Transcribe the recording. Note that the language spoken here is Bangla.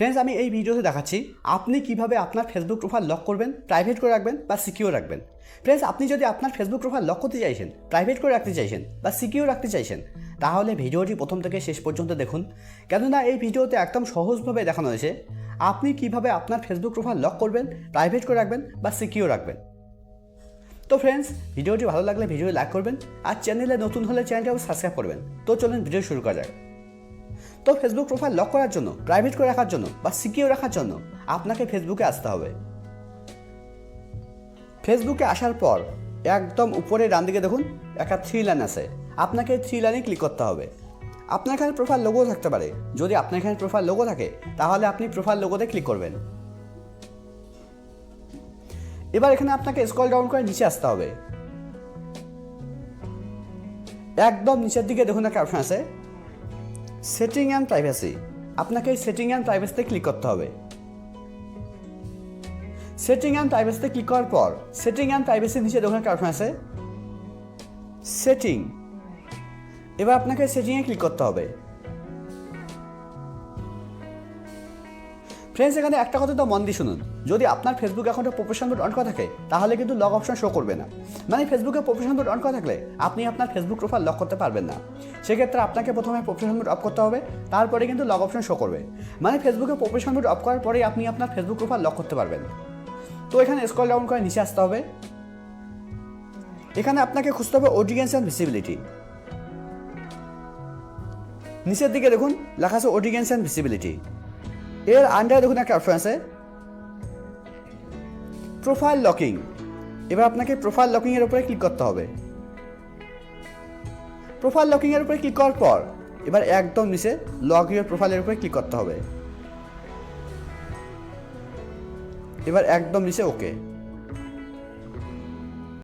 ফ্রেন্ডস আমি এই ভিডিওতে দেখাচ্ছি, আপনি কীভাবে আপনার ফেসবুক প্রোফাইল লক করবেন প্রাইভেট করে রাখবেন বা সিকিউর রাখবেন। ফ্রেন্ডস আপনি যদি আপনার ফেসবুক প্রোফাইল লক করতে চাইছেন প্রাইভেট করে রাখতে চাইছেন বা সিকিউর রাখতে চাইছেন, তাহলে ভিডিওটি প্রথম থেকে শেষ পর্যন্ত দেখুন। কেননা এই ভিডিওতে একদম সহজভাবে দেখানো হয়েছে, আপনি কীভাবে আপনার ফেসবুক প্রোফাইল লক করবেন প্রাইভেট করে রাখবেন বা সিকিউর রাখবেন। তো ফ্রেন্ডস ভিডিওটি ভালো লাগলে ভিডিও লাইক করবেন, আর চ্যানেলে নতুন হলে চ্যানেলটাও সাবস্ক্রাইব করবেন। তো চলুন ভিডিও শুরু করা যাক। তো ফেসবুক প্রোফাইল লক করার জন্য প্রাইভেট করে রাখার জন্য বা সিকিউর রাখার জন্য আপনাকে ফেসবুকে আসতে হবে। ফেসবুকে আসার পর একদম উপরে ডান দিকে দেখুন, একটা থ্রি লাইন আছে। আপনাকে থ্রি লাইনে ক্লিক করতে হবে। আপনার এখানে প্রোফাইল লোগো থাকতে পারে। যদি আপনার এখানে প্রোফাইল লোগো থাকে, তাহলে আপনি প্রোফাইল লোগোতে ক্লিক করবেন। এবার এখানে আপনাকে স্ক্রল ডাউন করে নিচে আসতে হবে। একদম নিচের দিকে দেখুন একটা অপশন আছে। সেটিং অ্যান্ড প্রাইভেসি আপনাকে এই সেটিং অ্যান্ড প্রাইভেসিতে ক্লিক করতে হবে। সেটিং অ্যান্ড প্রাইভেসিতে ক্লিক করার পর সেটিং অ্যান্ড প্রাইভেসির নিচে একটা অপশন আছে। সেটিং এবার আপনাকে সেটিংয়ে ক্লিক করতে হবে। ফ্রেন্ডস এখানে একটা কথা তো মন দিয়ে শুনুন। যদি আপনার ফেসবুক অ্যাকাউন্টে প্রফেশন মোড অন করা থাকে, তাহলে কিন্তু লগ অপশন শো করবে না। মানে ফেসবুকে প্রফেশন মোড অন করা থাকলে আপনি আপনার ফেসবুক প্রোফাইল লক করতে পারবেন না। সেক্ষেত্রে আপনাকে প্রথমে প্রফেশন মোড অফ করতে হবে, তারপরে কিন্তু লগ অপশন শো করবে। মানে ফেসবুকে প্রফেশন মোড অফ করার পরেই আপনি আপনার ফেসবুক প্রোফাইল লক করতে পারবেন। তো এখানে স্ক্রল ডাউন করে নিচে আসতে হবে। এখানে আপনাকে খুঁজতে হবে অডিয়েন্স অ্যান্ড ভিসিবিলিটি নিচের দিকে দেখুন, লেখা আছে অডিয়েন্স অ্যান্ড ভিসিবিলিটি এর আন্ডারে দেখুন একটা অপশন আছে। প্রোফাইল লকিং এবার আপনাকে প্রোফাইল লকিংয়ের উপরে ক্লিক করতে হবে। প্রোফাইল লকিংয়ের উপরে ক্লিক করার পর এবার একদম নিচে লগ ইউর প্রোফাইলের উপরে ক্লিক করতে হবে। এবার একদম নিচে ওকে